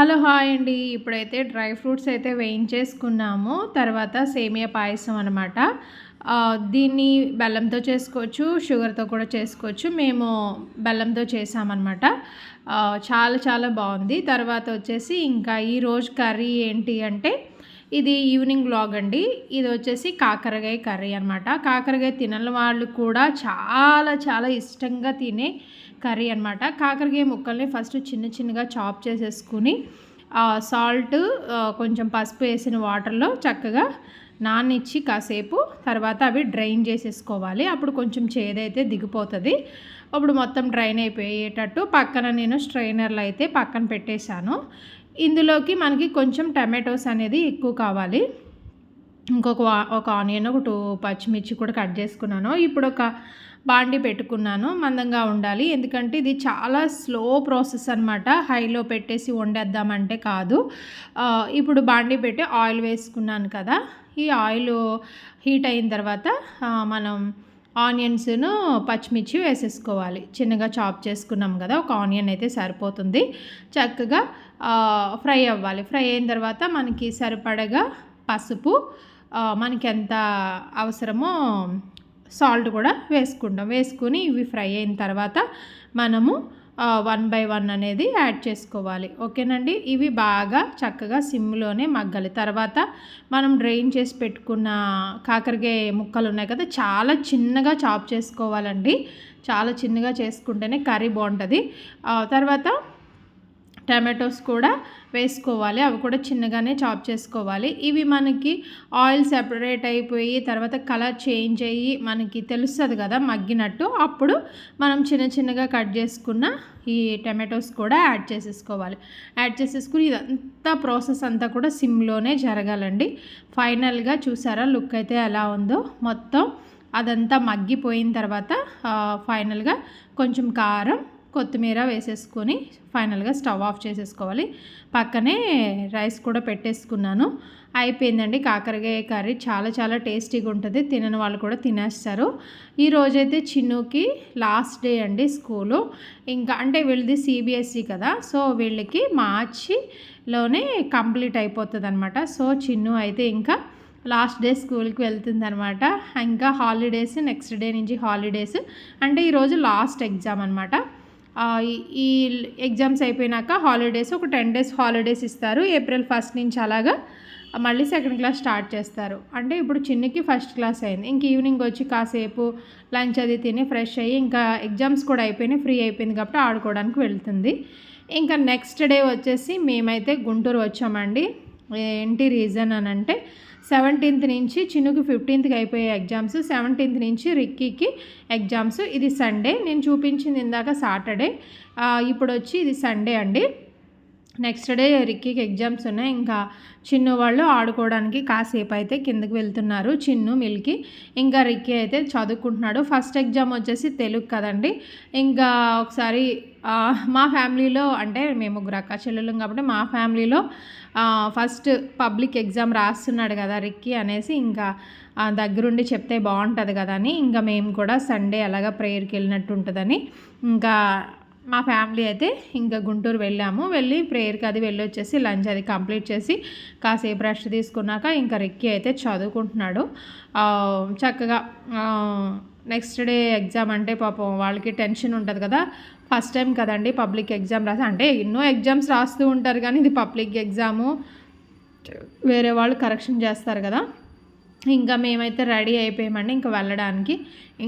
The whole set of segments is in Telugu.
హలో హాయ్ అండి. ఇప్పుడైతే డ్రై ఫ్రూట్స్ అయితే వేయించేసుకున్నాము. తర్వాత సేమియా పాయసం అనమాట దీన్ని బెల్లంతో చేసుకోవచ్చు షుగర్తో కూడా చేసుకోవచ్చు. మేము బెల్లంతో చేసామన్నమాట. చాలా చాలా బాగుంది. తర్వాత వచ్చేసి ఇంకా ఈరోజు కర్రీ ఏంటి అంటే ఇది ఈవినింగ్ బ్లాగ్ అండి. ఇది వచ్చేసి కాకరకాయ కర్రీ అనమాట కాకరకాయ తినని వాళ్ళు కూడా చాలా చాలా ఇష్టంగా తినే కర్రీ అనమాట కాకరకాయ ముక్కల్ని ఫస్ట్ చిన్న చిన్నగా చాప్ చేసేసుకుని సాల్ట్ కొంచెం పసుపు వేసిన వాటర్లో చక్కగా నానిచ్చి కాసేపు తర్వాత అవి డ్రైన్ చేసేసుకోవాలి. అప్పుడు కొంచెం చేదైతే దిగిపోతుంది. అప్పుడు మొత్తం డ్రైన్ అయిపోయేటట్టు పక్కన నేను స్ట్రైనర్లు అయితే పక్కన పెట్టేశాను. ఇందులోకి మనకి కొంచెం టమాటోస్ అనేది ఎక్కువ కావాలి. ఇంకొక ఒక ఆనియన్ ఒక టూ పచ్చిమిర్చి కూడా కట్ చేసుకున్నాను. ఇప్పుడు ఒక బాండి పెట్టుకున్నాను. మందంగా ఉండాలి. ఎందుకంటే ఇది చాలా స్లో ప్రాసెస్ అనమాట హైలో పెట్టేసి వండేద్దామంటే కాదు. ఇప్పుడు బాండి పెట్టి ఆయిల్ వేసుకున్నాను కదా. ఈ ఆయిల్ హీట్ అయిన తర్వాత మనం ఆనియన్స్ను పచ్చిమిర్చి వేసేసుకోవాలి. చిన్నగా చాప్ చేసుకున్నాం కదా ఒక ఆనియన్ అయితే సరిపోతుంది. చక్కగా ఫ్రై అవ్వాలి. ఫ్రై అయిన తర్వాత మనకి సరిపడగా పసుపు మనకి ఎంత అవసరమో సాల్ట్ కూడా వేసుకుంటాం. వేసుకుని ఇవి ఫ్రై అయిన తర్వాత మనము వన్ బై వన్ అనేది యాడ్ చేసుకోవాలి. ఓకేనండి? ఇవి బాగా చక్కగా సిమ్లోనే మగ్గాలి. తర్వాత మనం డ్రైన్ చేసి పెట్టుకున్న కాకరకాయ ముక్కలు ఉన్నాయి కదా చాలా చిన్నగా చాప్ చేసుకోవాలండి. చాలా చిన్నగా చేసుకుంటేనే కర్రీ బాగుంటుంది. తర్వాత టమాటోస్ కూడా వేసుకోవాలి. అవి కూడా చిన్నగానే చాప్ చేసుకోవాలి. ఇవి మనకి ఆయిల్ సెపరేట్ అయిపోయి తర్వాత కలర్ చేంజ్ అయ్యి మనకి తెలుస్తుంది కదా మగ్గినట్టు. అప్పుడు మనం చిన్న చిన్నగా కట్ చేసుకున్న ఈ టమాటోస్ కూడా యాడ్ చేసేసుకోవాలి. యాడ్ చేసేసుకుని ఇదంతా ప్రాసెస్ అంతా కూడా సిమ్లోనే జరగాలండి. ఫైనల్గా చూసారా లుక్ అయితే ఎలా ఉందో. మొత్తం అదంతా మగ్గిపోయిన తర్వాత ఫైనల్గా కొంచెం కారం కొత్తిమీర వేసేసుకొని ఫైనల్గా స్టవ్ ఆఫ్ చేసేసుకోవాలి. పక్కనే రైస్ కూడా పెట్టేసుకున్నాను. అయిపోయిందండి. కాకరకాయ కర్రీ చాలా చాలా టేస్టీగా ఉంటుంది. తినని వాళ్ళు కూడా తినేస్తారు. ఈరోజైతే చిన్నుకి లాస్ట్ డే అండి స్కూలు. ఇంకా అంటే వీళ్ళది సిబిఎస్ఈ కదా సో వీళ్ళకి మార్చిలోనే కంప్లీట్ అయిపోతుంది అనమాట సో చిన్ను అయితే ఇంకా లాస్ట్ డే స్కూల్కి వెళ్తుంది అనమాట ఇంకా హాలిడేస్ నెక్స్ట్ డే నుంచి హాలిడేస్. అంటే ఈరోజు లాస్ట్ ఎగ్జామ్ అనమాట ఈ ఎగ్జామ్స్ అయిపోయినాక హాలిడేస్ ఒక టెన్ డేస్ హాలిడేస్ ఇస్తారు. ఏప్రిల్ ఫస్ట్ నుంచి అలాగా మళ్ళీ సెకండ్ క్లాస్ స్టార్ట్ చేస్తారు. అంటే ఇప్పుడు చిన్నకి ఫస్ట్ క్లాస్ అయింది. ఇంక ఈవినింగ్ వచ్చి కాసేపు లంచ్ అది తిని ఫ్రెష్ అయ్యి ఇంకా ఎగ్జామ్స్ కూడా అయిపోయినాయి ఫ్రీ అయిపోయింది కాబట్టి ఆడుకోవడానికి వెళ్తుంది. ఇంకా నెక్స్ట్ డే వచ్చేసి మేమైతే గుంటూరు వచ్చామండి. ఏంటి రీజన్ అని అంటే సెవెంటీన్త్ నుంచి చిన్నుకి ఫిఫ్టీన్త్కి అయిపోయే ఎగ్జామ్స్ సెవెంటీన్త్ నుంచి రిక్కీకి ఎగ్జామ్స్. ఇది సండే. నేను చూపించింది ఇందాక సాటర్డే. ఇప్పుడు వచ్చి ఇది సండే అండి. నెక్స్ట్ డే రిక్కీకి ఎగ్జామ్స్ ఉన్నాయి. ఇంకా చిన్ను వాళ్ళు ఆడుకోవడానికి కాసేపు అయితే కిందకి వెళ్తున్నారు. చిన్ను మిల్కి ఇంకా రిక్కీ అయితే చదువుకుంటున్నాడు. ఫస్ట్ ఎగ్జామ్ వచ్చేసి తెలుగు కదండి. ఇంకా ఒకసారి మా ఫ్యామిలీలో అంటే మేము ముగ్గురు అక్క చెల్లెలు కాబట్టి మా ఫ్యామిలీలో ఫస్ట్ పబ్లిక్ ఎగ్జామ్ రాస్తున్నాడు కదా రిక్కీ అనేసి ఇంకా దగ్గరుండి చెప్తే బాగుంటుంది కదా అని. ఇంకా మేము కూడా సండే అలాగా ప్రేయర్కి వెళ్ళినట్టు ఉంటుందని. ఇంకా మా ఫ్యామిలీ అయితే ఇంకా గుంటూరు వెళ్ళాము. వెళ్ళి ప్రేయర్కి అది వెళ్ళి వచ్చేసి లంచ్ అది కంప్లీట్ చేసి కాసేపు రెస్ట్ తీసుకున్నాక ఇంకా రిక్కి అయితే చదువుకుంటున్నాడు. చక్కగా నెక్స్ట్ డే ఎగ్జామ్ అంటే పాపం వాళ్ళకి టెన్షన్ ఉంటుంది కదా. ఫస్ట్ టైం కదండి పబ్లిక్ ఎగ్జామ్ రాసి అంటే ఎన్నో ఎగ్జామ్స్ రాస్తూ ఉంటారు కానీ ఇది పబ్లిక్ ఎగ్జాము. వేరే వాళ్ళు కరెక్షన్ చేస్తారు కదా. ఇంకా మేమైతే రెడీ అయిపోయామండి ఇంకా వెళ్ళడానికి.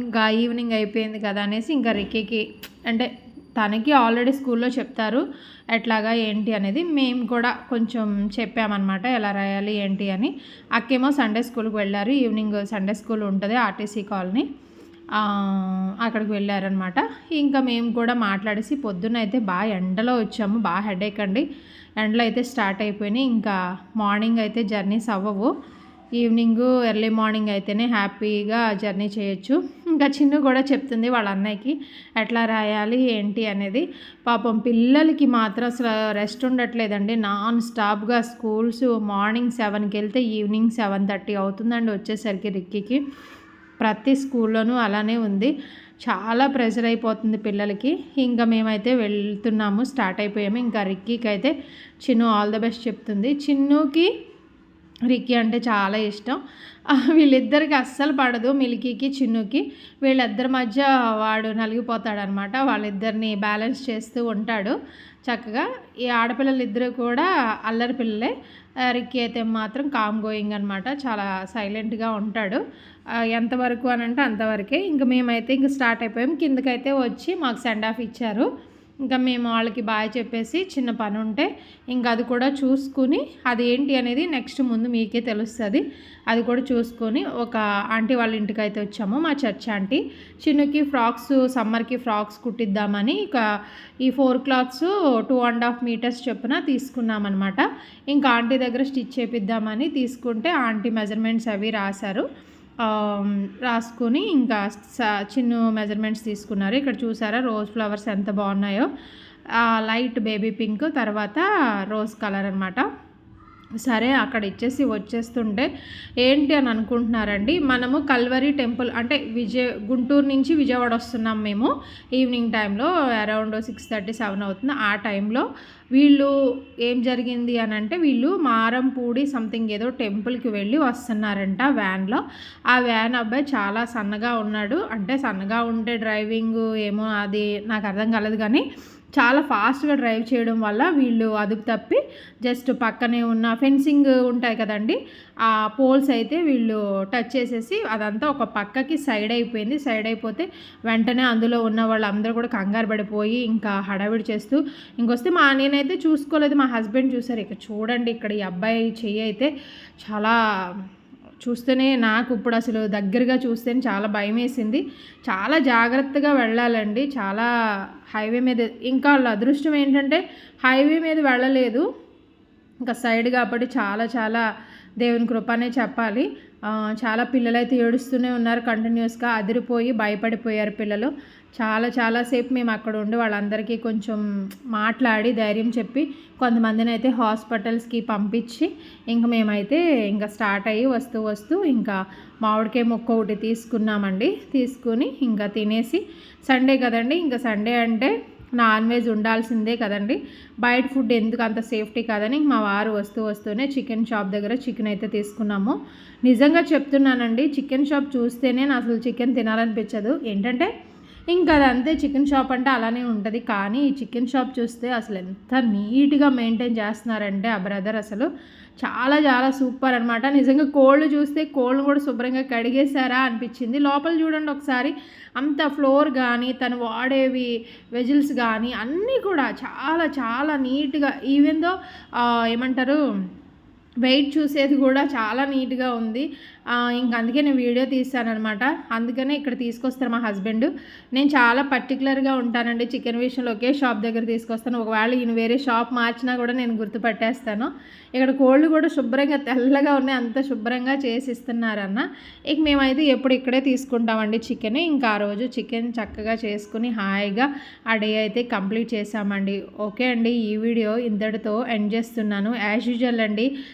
ఇంకా ఈవినింగ్ అయిపోయింది కదా అనేసి ఇంకా రిక్కీకి అంటే తనకి ఆల్రెడీ స్కూల్లో చెప్తారు ఎట్లాగా ఏంటి అనేది. మేము కూడా కొంచెం చెప్పామన్నమాట ఎలా రాయాలి ఏంటి అని. అక్కేమో సండే స్కూల్కి వెళ్ళారు ఈవినింగ్ సండే స్కూల్ ఉంటుంది ఆర్టీసీ కాలనీ. అక్కడికి వెళ్ళారనమాట ఇంకా మేము కూడా మాట్లాడేసి పొద్దున్న అయితే బాగా ఎండలో వచ్చాము బాగా హెడేక్ అండి. ఎండలో అయితే స్టార్ట్ అయిపోయినాయి ఇంకా మార్నింగ్ అయితే జర్నీస్ అవ్వవు. ఈవినింగ్ ఎర్లీ మార్నింగ్ అయితేనే హ్యాపీగా జర్నీ చేయొచ్చు. ఇంకా చిన్ను కూడా చెప్తుంది వాళ్ళ అన్నయ్యకి ఎట్లా రాయాలి ఏంటి? అనేది. పాపం పిల్లలకి మాత్రం అసలు రెస్ట్ ఉండట్లేదండి. నాన్ స్టాప్గా స్కూల్స్ మార్నింగ్ సెవెన్కి వెళ్తే ఈవినింగ్ సెవెన్ థర్టీ అవుతుందండి వచ్చేసరికి రిక్కీకి. ప్రతి స్కూల్లోనూ అలానే ఉంది. చాలా ప్రెషర్ అయిపోతుంది పిల్లలకి. ఇంకా మేమైతే వెళ్తున్నాము స్టార్ట్ అయిపోయాము. ఇంకా రిక్కీకి అయితే చిన్ను ఆల్ ద బెస్ట్ చెప్తుంది. చిన్నుకి రిక్కీ అంటే చాలా ఇష్టం. వీళ్ళిద్దరికి అస్సలు పడదు మిల్కీకి చిన్నుకి. వీళ్ళిద్దరి మధ్య వాడు నలిగిపోతాడనమాట. వాళ్ళిద్దరిని బ్యాలెన్స్ చేస్తూ ఉంటాడు చక్కగా. ఈ ఆడపిల్లలు ఇద్దరు కూడా అల్లరి పిల్లలే. రిక్కీ అయితే మాత్రం కామ్ గోయింగ్ అనమాట. చాలా సైలెంట్గా ఉంటాడు. ఎంతవరకు అని అంటే అంతవరకే. ఇంక మేమైతే ఇంక స్టార్ట్ అయిపోయాం. కిందకైతే వచ్చి మాకు సెండ్ ఆఫ్ ఇచ్చారు. ఇంకా మేము వాళ్ళకి బాయ్ చెప్పేసి చిన్న పని ఉంటే ఇంకా అది కూడా చూసుకుని అది ఏంటి అనేది నెక్స్ట్ ముందు మీకే తెలుస్తుంది. అది కూడా చూసుకొని ఒక ఆంటీ వాళ్ళ ఇంటికి అయితే వచ్చాము మా చర్చ్ ఆంటీ. చిన్నకి ఫ్రాక్స్ సమ్మర్కి ఫ్రాక్స్ కుట్టిద్దామని ఇక ఈ four cloths two and half meters చొప్పున తీసుకున్నామన్నమాట. ఇంకా ఆంటీ దగ్గర స్టిచ్ చేపిద్దామని తీసుకుంటే ఆంటీ మెజర్మెంట్స్ అవి రాశారు. రాసుకొని ఇంకా చిన్న మెజర్మెంట్స్ తీసుకున్నారు. ఇక్కడ చూసారా రోజ్ ఫ్లవర్స్ ఎంత బాగున్నాయో. లైట్ బేబీ పింక్ తర్వాత రోజ్ కలర్ అనమాట సరే అక్కడ ఇచ్చేసి వచ్చేస్తుంటే ఏంటి అని అనుకుంటున్నారండి మనము కల్వరి టెంపుల్ అంటే విజయ గుంటూరు నుంచి విజయవాడ వస్తున్నాం మేము ఈవినింగ్ టైంలో అరౌండ్ సిక్స్ థర్టీ సెవెన్ అవుతుంది. ఆ టైంలో వీళ్ళు ఏం జరిగింది అని అంటే వీళ్ళు మారంపూడి సంథింగ్ ఏదో టెంపుల్కి వెళ్ళి వస్తున్నారంట వ్యాన్లో. ఆ వ్యాన్ అబ్బాయి చాలా సన్నగా ఉన్నాడు. అంటే సన్నగా ఉంటే డ్రైవింగ్ ఏమో అది నాకు అర్థం కాలేదు కానీ చాలా ఫాస్ట్గా డ్రైవ్ చేయడం వల్ల వీళ్ళు అదుపు తప్పి జస్ట్ పక్కనే ఉన్న ఫెన్సింగ్ ఉంటాయి కదండి ఆ పోల్స్ అయితే వీళ్ళు టచ్ చేసేసి అదంతా ఒక పక్కకి సైడ్ అయిపోయింది. సైడ్ అయిపోతే వెంటనే అందులో ఉన్న వాళ్ళందరూ కూడా కంగారు పడిపోయి ఇంకా హడావిడి చేస్తూ ఇంకొస్తే మా నేనైతే చూసుకోలేదు మా హస్బెండ్ చూసారు. ఇక చూడండి ఇక్కడ ఈ అబ్బాయి చెయ్యి అయితే చాలా చూస్తేనే నాకు ఇప్పుడు అసలు దగ్గరగా చూస్తేనే చాలా భయం వేసింది చాలా జాగ్రత్తగా వెళ్ళాలండి. చాలా హైవే మీద ఇంకా వాళ్ళ అదృష్టం ఏంటంటే హైవే మీద వెళ్ళలేదు. ఇంకా సైడ్ కాబట్టి చాలా చాలా దేవుని కృపనే చెప్పాలి. చాలా పిల్లలైతే ఏడుస్తూనే ఉన్నారు కంటిన్యూస్గా అదిరిపోయి భయపడిపోయారు పిల్లలు. చాలా చాలాసేపు మేము అక్కడ ఉండి వాళ్ళందరికీ కొంచెం మాట్లాడి ధైర్యం చెప్పి కొంతమందిని అయితే హాస్పిటల్స్కి పంపించి ఇంక మేమైతే ఇంకా స్టార్ట్ అయ్యి వస్తూ వస్తూ ఇంకా మామిడికాయ ముక్క ఒకటి తీసుకున్నామండి. తీసుకుని ఇంకా తినేసి సండే కదండి ఇంకా సండే అంటే నాన్ వెజ్ ఉండాల్సిందే కదండి. బయట ఫుడ్ ఎందుకు అంత సేఫ్టీ కాదని మా వారు వస్తూ వస్తూనే చికెన్ షాప్ దగ్గర చికెన్ అయితే తీసుకున్నాము. నిజంగా చెప్తున్నానండి చికెన్ షాప్ చూస్తేనే అసలు చికెన్ తినాలనిపించదు. ఏంటంటే ఇంకా అదంతే చికెన్ షాప్ అంటే అలానే ఉంటుంది. కానీ ఈ చికెన్ షాప్ చూస్తే అసలు ఎంత నీట్గా మెయింటైన్ చేస్తున్నారంటే ఆ బ్రదర్ అసలు. చాలా చాలా సూపర్ అనమాట నిజంగా కోళ్ళు చూస్తే కోళ్ళు కూడా శుభ్రంగా కడిగేశారా అనిపించింది. లోపల చూడండి ఒకసారి అంత ఫ్లోర్ కానీ తను వాడేవి వెజిల్స్ కానీ అన్నీ కూడా చాలా చాలా నీట్గా ఈవెన్ దో ఏమంటారు వెయిట్ చూసేది కూడా చాలా నీట్గా ఉంది. ఇంక అందుకే నేను వీడియో తీస్తానమాట అందుకనే ఇక్కడ తీసుకొస్తారు మా హస్బెండ్. నేను చాలా పర్టికులర్గా ఉంటానండి చికెన్ విషయంలో ఒకే షాప్ దగ్గర తీసుకొస్తాను. ఒకవేళ ఈయన వేరే షాప్ మార్చినా కూడా నేను గుర్తుపట్టేస్తాను. ఇక్కడ కోళ్ళు కూడా శుభ్రంగా తెల్లగా ఉన్నాయి. అంత శుభ్రంగా చేసి ఇస్తున్నారన్న ఇక మేమైతే ఎప్పుడు ఇక్కడే తీసుకుంటామండి చికెన్. ఇంకా ఆ రోజు చికెన్ చక్కగా చేసుకుని హాయిగా ఆ డే అయితే కంప్లీట్ చేసామండి ఓకే అండి ఈ వీడియో ఇంతటితో ఎండ్ చేస్తున్నాను. యాజ్ యూజువల్ అండి.